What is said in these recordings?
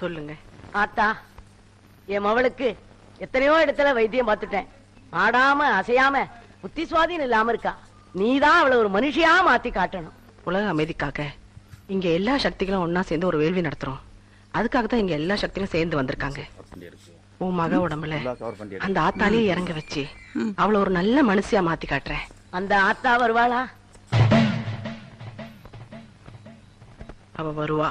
சொல்லுங்க. ஆத்தா என் மவளுக்கு எத்தனையோ இடத்துல வைத்தியம் பார்த்துட்டேன். ஆடாம அசையாம புத்தி சுவாதீனம் இல்லாம இருக்கா. நீதான் அவளை ஒரு மனுஷியா மாத்தி காட்டணும். உலக அமைதிக்காக இங்க எல்லா சக்திகளும் ஒன்னா சேர்ந்து ஒரு வேள்வி நடத்துறோம். அதுக்காக தான் இங்க எல்லா சக்திகளும் சேர்ந்து வந்திருக்காங்க. உன் மக உடம்புல அந்த ஆத்தாலேயே இறங்க வச்சு அவளை ஒரு நல்ல மனுஷியா மாத்தி காட்டுறேன். அந்த ஆத்தா வருவாளா? அவ வருவா.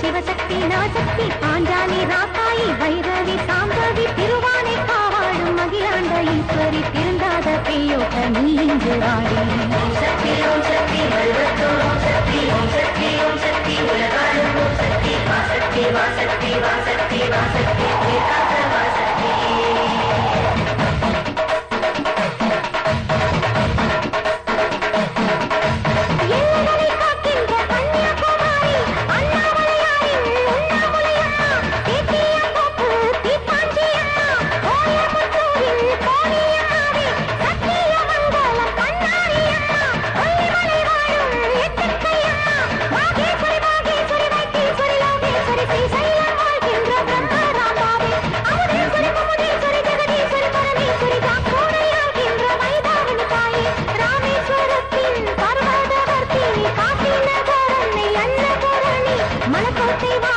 சிவசக்தி நவசக்தி பாஞ்சாலி ராக்காயி வைரவி சாம்பவி திருவானை காவாடும் மகிழாண்ட ஈஸ்வரி திருந்தாத பெய்யோட்ட நீ இங்கு வாடி பார்த்திவா